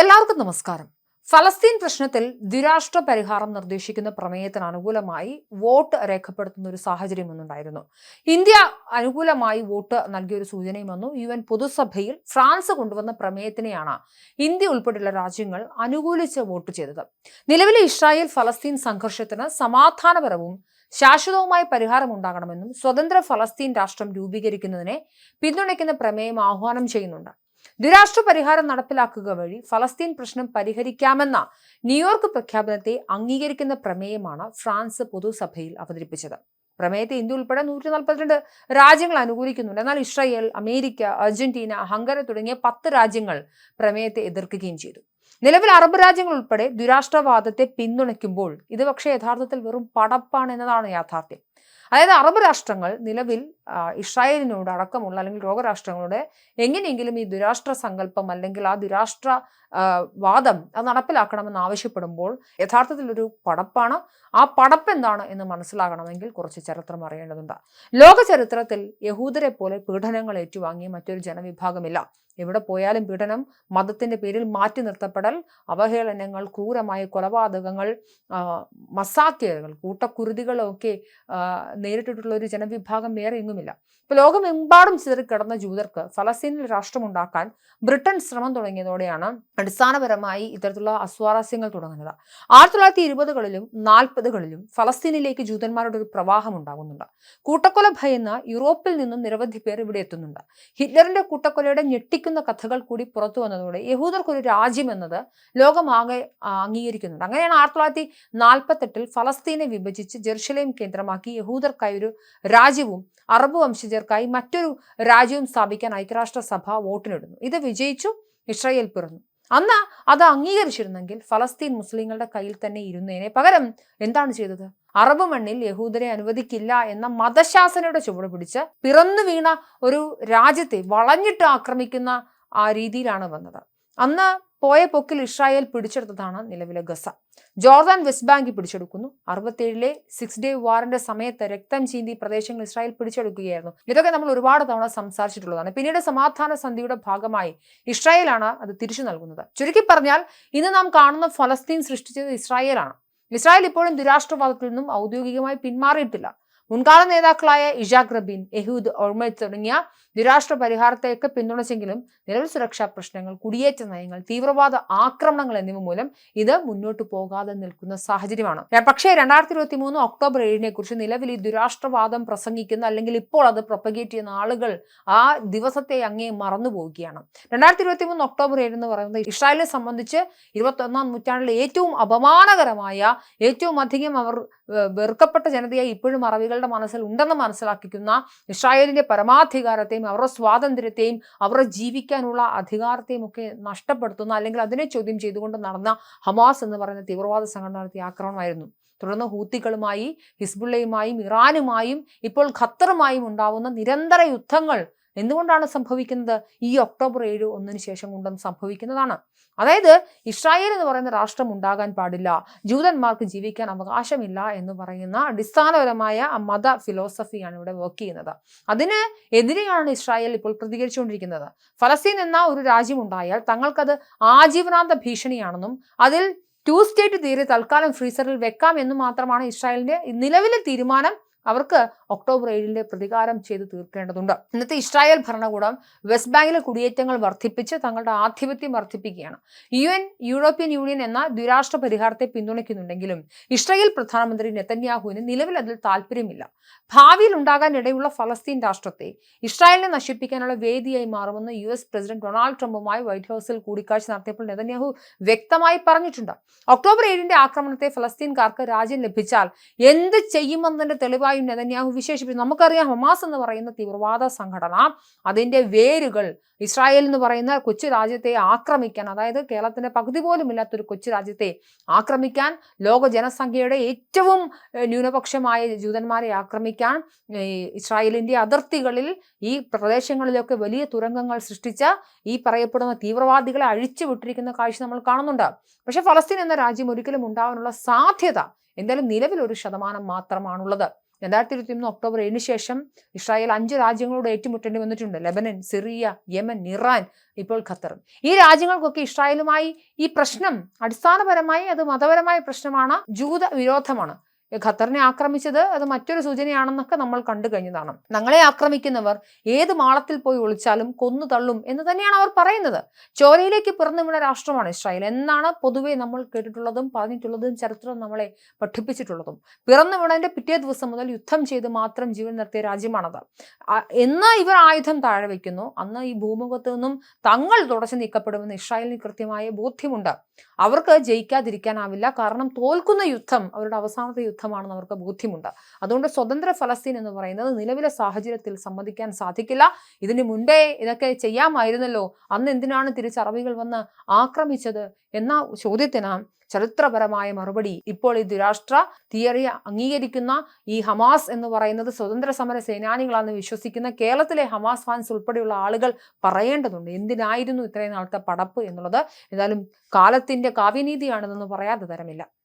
എല്ലാവർക്കും നമസ്കാരം. ഫലസ്തീൻ പ്രശ്നത്തിൽ ദ്വിരാഷ്ട്ര പരിഹാരം നിർദ്ദേശിക്കുന്ന പ്രമേയത്തിന് അനുകൂലമായി വോട്ട് രേഖപ്പെടുത്തുന്ന ഒരു സാഹചര്യം ഒന്നുണ്ടായിരുന്നു ഇന്ത്യ അനുകൂലമായി വോട്ട് നൽകിയ ഒരു സൂചനയും വന്നു. യു എൻ പൊതുസഭയിൽ ഫ്രാൻസ് കൊണ്ടുവന്ന പ്രമേയത്തിനെയാണ് ഇന്ത്യ ഉൾപ്പെടെയുള്ള രാജ്യങ്ങൾ അനുകൂലിച്ച് വോട്ട് ചെയ്തത്. നിലവിലെ ഇസ്രായേൽ ഫലസ്തീൻ സംഘർഷത്തിന് സമാധാനപരവും ശാശ്വതവുമായ പരിഹാരം ഉണ്ടാകണമെന്നും സ്വതന്ത്ര ഫലസ്തീൻ രാഷ്ട്രം രൂപീകരിക്കുന്നതിനെ പിന്തുണയ്ക്കുന്ന പ്രമേയം ആഹ്വാനം ചെയ്യുന്നുണ്ട്. ദ്വിരാഷ്ട്ര പരിഹാരം നടപ്പിലാക്കുക വഴി ഫലസ്തീൻ പ്രശ്നം പരിഹരിക്കാമെന്ന ന്യൂയോർക്ക് പ്രഖ്യാപനത്തെ അംഗീകരിക്കുന്ന പ്രമേയമാണ് ഫ്രാൻസ് പൊതുസഭയിൽ അവതരിപ്പിച്ചത്. പ്രമേയത്തെ ഇന്ത്യ ഉൾപ്പെടെ നൂറ്റി നാൽപ്പത്തിരണ്ട് രാജ്യങ്ങൾ അനുകൂലിക്കുന്നുണ്ട്. എന്നാൽ ഇസ്രായേൽ അമേരിക്ക അർജന്റീന ഹംഗറി തുടങ്ങിയ പത്ത് രാജ്യങ്ങൾ പ്രമേയത്തെ എതിർക്കുകയും ചെയ്തു. നിലവിൽ അറബ് രാജ്യങ്ങൾ ഉൾപ്പെടെ ദുരാഷ്ട്രവാദത്തെ പിന്തുണയ്ക്കുമ്പോൾ ഇത് പക്ഷേ യഥാർത്ഥത്തിൽ വെറും പടപ്പാണ് എന്നതാണ് യാഥാർത്ഥ്യം. അതായത് അറബ് രാഷ്ട്രങ്ങൾ നിലവിൽ ഇസ്രായേലിനോട് അടക്കമുള്ള അല്ലെങ്കിൽ ലോകരാഷ്ട്രങ്ങളുടെ എങ്ങനെയെങ്കിലും ഈ ദുരാഷ്ട്ര സങ്കല്പം അല്ലെങ്കിൽ ആ ദുരാഷ്ട്ര വാദം അത് നടപ്പിലാക്കണമെന്ന് ആവശ്യപ്പെടുമ്പോൾ യഥാർത്ഥത്തിൽ ഒരു പടപ്പാണ്. ആ പടപ്പ് എന്താണ് എന്ന് മനസ്സിലാകണമെങ്കിൽ കുറച്ച് ചരിത്രം അറിയേണ്ടതുണ്ട്. ലോക ചരിത്രത്തിൽ യഹൂദരെ പോലെ പീഡനങ്ങൾ ഏറ്റുവാങ്ങിയ മറ്റൊരു ജനവിഭാഗമില്ല. എവിടെ പോയാലും പീഡനം മതത്തിന്റെ പേരിൽ മാറ്റി നിർത്തപ്പെടൽ അവഹേളനങ്ങൾ ക്രൂരമായ കൊലപാതകങ്ങൾ മസാക്കിയകൾ കൂട്ടക്കുരുതികളൊക്കെ നേരിട്ടിട്ടുള്ള ഒരു ജനവിഭാഗം വേറെ എങ്ങുമില്ല ഇപ്പൊ ലോകമെമ്പാടും ചിതറിക്കിടന്ന ജൂതർക്ക് ഫലസ്തീനിൽ രാഷ്ട്രമുണ്ടാക്കാൻ ബ്രിട്ടൻ ശ്രമം തുടങ്ങിയതോടെയാണ് അടിസ്ഥാനപരമായി ഇത്തരത്തിലുള്ള അസ്വാരസ്യങ്ങൾ തുടങ്ങുന്നത്. ആയിരത്തി തൊള്ളായിരത്തി ഇരുപതുകളിലും നാൽപ്പതുകളിലും ഫലസ്തീനിലേക്ക് ജൂതന്മാരുടെ ഒരു പ്രവാഹം ഉണ്ടാകുന്നുണ്ട്. കൂട്ടക്കൊല ഭയന്ന് യൂറോപ്പിൽ നിന്നും നിരവധി പേർ ഇവിടെ എത്തുന്നുണ്ട്. ഹിറ്റ്ലറിന്റെ കൂട്ടക്കൊലയുടെ ഞെട്ടിക്കുന്ന കഥകൾ കൂടി പുറത്തു വന്നതോടെ യഹൂദർക്കൊരു രാജ്യം എന്നത് ലോകമാകെ അംഗീകരിക്കുന്നുണ്ട്. അങ്ങനെയാണ് ആയിരത്തി തൊള്ളായിരത്തി നാൽപ്പത്തെട്ടിൽ ഫലസ്തീനെ വിഭജിച്ച് ജെറുസലേം കേന്ദ്രമാക്കി യഹൂദർക്കായി ഒരു രാജ്യവും അറബ് വംശജർക്കായി മറ്റൊരു രാജ്യവും സ്ഥാപിക്കാൻ ഐക്യരാഷ്ട്രസഭ വോട്ടിനിടുന്നു. ഇത് വിജയിച്ചു ഇസ്രായേൽ പിറന്നു. അന്ന് അത് അംഗീകരിച്ചിരുന്നെങ്കിൽ ഫലസ്തീൻ മുസ്ലിങ്ങളുടെ കയ്യിൽ തന്നെ ഇരുന്നതിനെ പകരം എന്താണ് ചെയ്തത്? അറബ് മണ്ണിൽ യഹൂദരെ അനുവദിക്കില്ല എന്ന മതശാസനയുടെ ചുവട് പിടിച്ച് പിറന്നു വീണ ഒരു രാജ്യത്തെ വളഞ്ഞിട്ട് ആക്രമിക്കുന്ന ആ രീതിയിലാണ് വന്നത്. അന്ന് പോയ പൊക്കിൽ ഇസ്രായേൽ പിടിച്ചെടുത്തതാണ് നിലവിലെ ഗസ. ജോർദാൻ വെസ്റ്റ് ബാങ്ക് പിടിച്ചെടുക്കുന്നു. അറുപത്തേഴിലെ സിക്സ് ഡേ വാറിന്റെ സമയത്ത് രക്തം ചീന്തി പ്രദേശങ്ങൾ ഇസ്രായേൽ പിടിച്ചെടുക്കുകയായിരുന്നു. ഇതൊക്കെ നമ്മൾ ഒരുപാട് തവണ സംസാരിച്ചിട്ടുള്ളതാണ്. പിന്നീട് സമാധാന സന്ധിയുടെ ഭാഗമായി ഇസ്രായേലാണ് അത് തിരിച്ചു നൽകുന്നത്. ചുരുക്കി പറഞ്ഞാൽ ഇന്ന് നാം കാണുന്ന ഫലസ്തീൻ സൃഷ്ടിച്ചത് ഇസ്രായേലാണ്. ഇസ്രായേൽ ഇപ്പോഴും ദുരാഷ്ട്രവാദത്തിൽ നിന്നും ഔദ്യോഗികമായി പിന്മാറിയിട്ടില്ല. മുൻകാല നേതാക്കളായ ഇഷാഖ് റബീൻ എഹൂദ് ഒഴ്മത് തുടങ്ങിയ നിരാഷ്ട്ര പരിഹാരത്തെയൊക്കെ പിന്തുണച്ചെങ്കിലും നിലവിൽ സുരക്ഷാ പ്രശ്നങ്ങൾ കുടിയേറ്റ നയങ്ങൾ തീവ്രവാദ ആക്രമണങ്ങൾ എന്നിവ മൂലം ഇത് മുന്നോട്ട് പോകാതെ നിൽക്കുന്ന സാഹചര്യമാണ്. പക്ഷേ രണ്ടായിരത്തി ഇരുപത്തി മൂന്ന് ഒക്ടോബർ ഏഴിനെ കുറിച്ച് നിലവിൽ ഈ ദുരാഷ്ട്രവാദം പ്രസംഗിക്കുന്ന അല്ലെങ്കിൽ ഇപ്പോൾ അത് പ്രൊപ്പഗേറ്റ് ചെയ്യുന്ന ആളുകൾ ആ ദിവസത്തെ അങ്ങേ മറന്നു പോവുകയാണ്. രണ്ടായിരത്തി ഇരുപത്തി മൂന്ന് ഒക്ടോബർ ഏഴ് എന്ന് പറയുന്നത് ഇസ്രായേലിനെ സംബന്ധിച്ച് ഇരുപത്തി ഒന്നാം നൂറ്റാണ്ടിലെ ഏറ്റവും അപമാനകരമായ ഏറ്റവും അധികം അവർ വെറുക്കപ്പെട്ട ജനതയായി ഇപ്പോഴും അറബികളുടെ മനസ്സിൽ ഉണ്ടെന്ന് മനസ്സിലാക്കിക്കുന്ന ഇസ്രായേലിന്റെ പരമാധികാരത്തെയും അവരുടെ സ്വാതന്ത്ര്യത്തെയും അവരുടെ ജീവിക്കാനുള്ള അധികാരത്തെയും ഒക്കെ നഷ്ടപ്പെടുത്തുന്ന അല്ലെങ്കിൽ അതിനെ ചോദ്യം ചെയ്തുകൊണ്ട് നടന്ന ഹമാസ് എന്ന് പറയുന്ന തീവ്രവാദ സംഘടന നടത്തിയ ആക്രമണമായിരുന്നു. തുടർന്ന് ഹൂത്തികളുമായി ഹിസ്ബുള്ളയുമായും ഇറാനുമായും ഇപ്പോൾ ഖത്തറുമായും ഉണ്ടാവുന്ന നിരന്തര യുദ്ധങ്ങൾ എന്തുകൊണ്ടാണ് സംഭവിക്കുന്നത്? ഈ ഒക്ടോബർ ഏഴ് ഒന്നിന് ശേഷം കൊണ്ടും സംഭവിക്കുന്നതാണ്. അതായത് ഇസ്രായേൽ എന്ന് പറയുന്ന രാഷ്ട്രം ഉണ്ടാകാൻ പാടില്ല. ജൂതന്മാർക്ക് ജീവിക്കാൻ അവകാശമില്ല എന്ന് പറയുന്ന അടിസ്ഥാനപരമായ മത ഫിലോസഫിയാണ് ഇവിടെ വർക്ക് ചെയ്യുന്നത്. അതിന് എതിരെയാണ് ഇസ്രായേൽ ഇപ്പോൾ പ്രതികരിച്ചുകൊണ്ടിരിക്കുന്നത്. ഫലസ്തീൻ എന്ന ഒരു രാജ്യം ഉണ്ടായാൽ തങ്ങൾക്കത് ആജീവനാന്ത ഭീഷണിയാണെന്നും അതിൽ ടു സ്റ്റേറ്റ് തീരെ തൽക്കാലം ഫ്രീസറിൽ വെക്കാം എന്ന് മാത്രമാണ് ഇസ്രായേലിന്റെ നിലവിലെ തീരുമാനം. അവർക്ക് ഒക്ടോബർ ഏഴിലെ പ്രതികാരം ചെയ്തു തീർക്കേണ്ടതുണ്ട്. ഇന്നത്തെ ഇസ്രായേൽ ഭരണകൂടം വെസ്റ്റ് ബാങ്കിലെ കുടിയേറ്റങ്ങൾ വർദ്ധിപ്പിച്ച് തങ്ങളുടെ ആധിപത്യം വർദ്ധിപ്പിക്കുകയാണ് യു എൻ യൂറോപ്യൻ യൂണിയൻ എന്ന ദ്വിരാഷ്ട്ര പരിഹാരത്തെ പിന്തുണയ്ക്കുന്നുണ്ടെങ്കിലും ഇസ്രായേൽ പ്രധാനമന്ത്രി നെതന്യാഹുവിന് നിലവിൽ അതിൽ താല്പര്യമില്ല. ഭാവിയിൽ ഉണ്ടാകാൻ ഇടയുള്ള ഫലസ്തീൻ രാഷ്ട്രത്തെ ഇസ്രായേലിനെ നശിപ്പിക്കാനുള്ള വേദിയായി മാറുമെന്ന് യു എസ് പ്രസിഡന്റ് ഡൊണാൾഡ് ട്രംപുമായി വൈറ്റ് ഹൗസിൽ കൂടിക്കാഴ്ച നടത്തിയപ്പോൾ നെതന്യാഹു വ്യക്തമായി പറഞ്ഞിട്ടുണ്ട്. ഒക്ടോബർ ഏഴിന്റെ ആക്രമണത്തെ ഫലസ്തീൻകാർക്ക് രാജ്യം ലഭിച്ചാൽ എന്ത് ചെയ്യുമെന്നതിന്റെ തെളിവായി പൂർണമായും നെതന്യാഹു വിശേഷിപ്പിച്ചു നമുക്കറിയാം ഹമാസ് എന്ന് പറയുന്ന തീവ്രവാദ സംഘടന അതിന്റെ വേരുകൾ ഇസ്രായേൽ എന്ന് പറയുന്ന കൊച്ചു രാജ്യത്തെ ആക്രമിക്കാൻ അതായത് കേരളത്തിന്റെ പകുതി പോലും ഇല്ലാത്തൊരു കൊച്ചു രാജ്യത്തെ ആക്രമിക്കാൻ ലോക ജനസംഖ്യയുടെ ഏറ്റവും ന്യൂനപക്ഷമായ ജൂതന്മാരെ ആക്രമിക്കാൻ ഇസ്രായേലിന്റെ അതിർത്തികളിൽ ഈ പ്രദേശങ്ങളിലൊക്കെ വലിയ തുരങ്കങ്ങൾ സൃഷ്ടിച്ച ഈ പറയപ്പെടുന്ന തീവ്രവാദികളെ അഴിച്ചു വിട്ടിരിക്കുന്ന കാഴ്ച നമ്മൾ കാണുന്നുണ്ട്. പക്ഷേ ഫലസ്തീൻ എന്ന രാജ്യം ഒരിക്കലും ഉണ്ടാവാനുള്ള സാധ്യത എന്തായാലും നിലവിൽ ഒരു ശതമാനം മാത്രമാണുള്ളത്. രണ്ടായിരത്തി ഇരുപത്തി മൂന്ന് ഒക്ടോബർ ഏഴിന് ശേഷം ഇസ്രായേൽ അഞ്ച് രാജ്യങ്ങളോട് ഏറ്റുമുട്ടേണ്ടി വന്നിട്ടുണ്ട്. ലെബനൻ സിറിയ യമൻ ഇറാൻ ഇപ്പോൾ ഖത്തറും ഈ രാജ്യങ്ങൾക്കൊക്കെ ഇസ്രായേലുമായി ഈ പ്രശ്നം അടിസ്ഥാനപരമായി അത് മതപരമായ പ്രശ്നമാണ് ജൂത വിരോധമാണ്. ഖത്തറിനെ ആക്രമിച്ചത് അത് മറ്റൊരു സൂചനയാണെന്നൊക്കെ നമ്മൾ കണ്ടു കഴിഞ്ഞതാണ്. ഞങ്ങളെ ആക്രമിക്കുന്നവർ ഏത് മാളത്തിൽ പോയി ഒളിച്ചാലും കൊന്നു തള്ളും എന്ന് തന്നെയാണ് അവർ പറയുന്നത്. ചോരയിലേക്ക് പിറന്നു വീണ രാഷ്ട്രമാണ് ഇസ്രായേൽ. എന്നാണ് പൊതുവെ നമ്മൾ കേട്ടിട്ടുള്ളതും പറഞ്ഞിട്ടുള്ളതും ചരിത്രം നമ്മളെ പഠിപ്പിച്ചിട്ടുള്ളതും. പിറന്നു വീണതിന്റെ പിറ്റേ ദിവസം മുതൽ യുദ്ധം ചെയ്ത് മാത്രം ജീവൻ നിർത്തിയ രാജ്യമാണത്. എന്ന് ഇവർ ആയുധം താഴെ വയ്ക്കുന്നു അന്ന് ഈ ഭൂമുഖത്ത് നിന്നും തങ്ങൾ തുടച്ചു നീക്കപ്പെടുമെന്ന് ഇസ്രായേലിന് കൃത്യമായ ബോധ്യമുണ്ട്. അവർക്ക് ജയിക്കാതിരിക്കാനാവില്ല. കാരണം തോൽക്കുന്ന യുദ്ധം അവരുടെ അവസാനത്തെ യുദ്ധമാണെന്ന് അവർക്ക് ബോധ്യമുണ്ട്. അതുകൊണ്ട് സ്വതന്ത്ര ഫലസ്തീൻ എന്ന് പറയുന്നത് നിലവിലെ സാഹചര്യത്തിൽ സമ്മതിക്കാൻ സാധിക്കില്ല. ഇതിനു മുൻപേ ഇതൊക്കെ ചെയ്യാമായിരുന്നല്ലോ. അന്ന് എന്തിനാണ് തിരിച്ചറവികൾ വന്ന് ആക്രമിച്ചത് എന്ന ചോദ്യത്തിന് ചരിത്രപരമായ മറുപടി ഇപ്പോൾ ഈ ദുരാഷ്ട്ര തിയറി അംഗീകരിക്കുന്ന ഈ ഹമാസ് എന്ന് പറയുന്നത് സ്വതന്ത്ര സമര സേനാനികളാണെന്ന് വിശ്വസിക്കുന്ന കേരളത്തിലെ ഹമാസ് ഫാൻസ് ഉൾപ്പെടെയുള്ള ആളുകൾ പറയേണ്ടതുണ്ട്. എന്തിനായിരുന്നു ഇത്രയും നാളത്തെ പടപ്പ് എന്നുള്ളത്? ഏതായാലും കാലത്തിന്റെ കാവ്യനീതിയാണെന്നൊന്നും പറയാതെ തരമില്ല.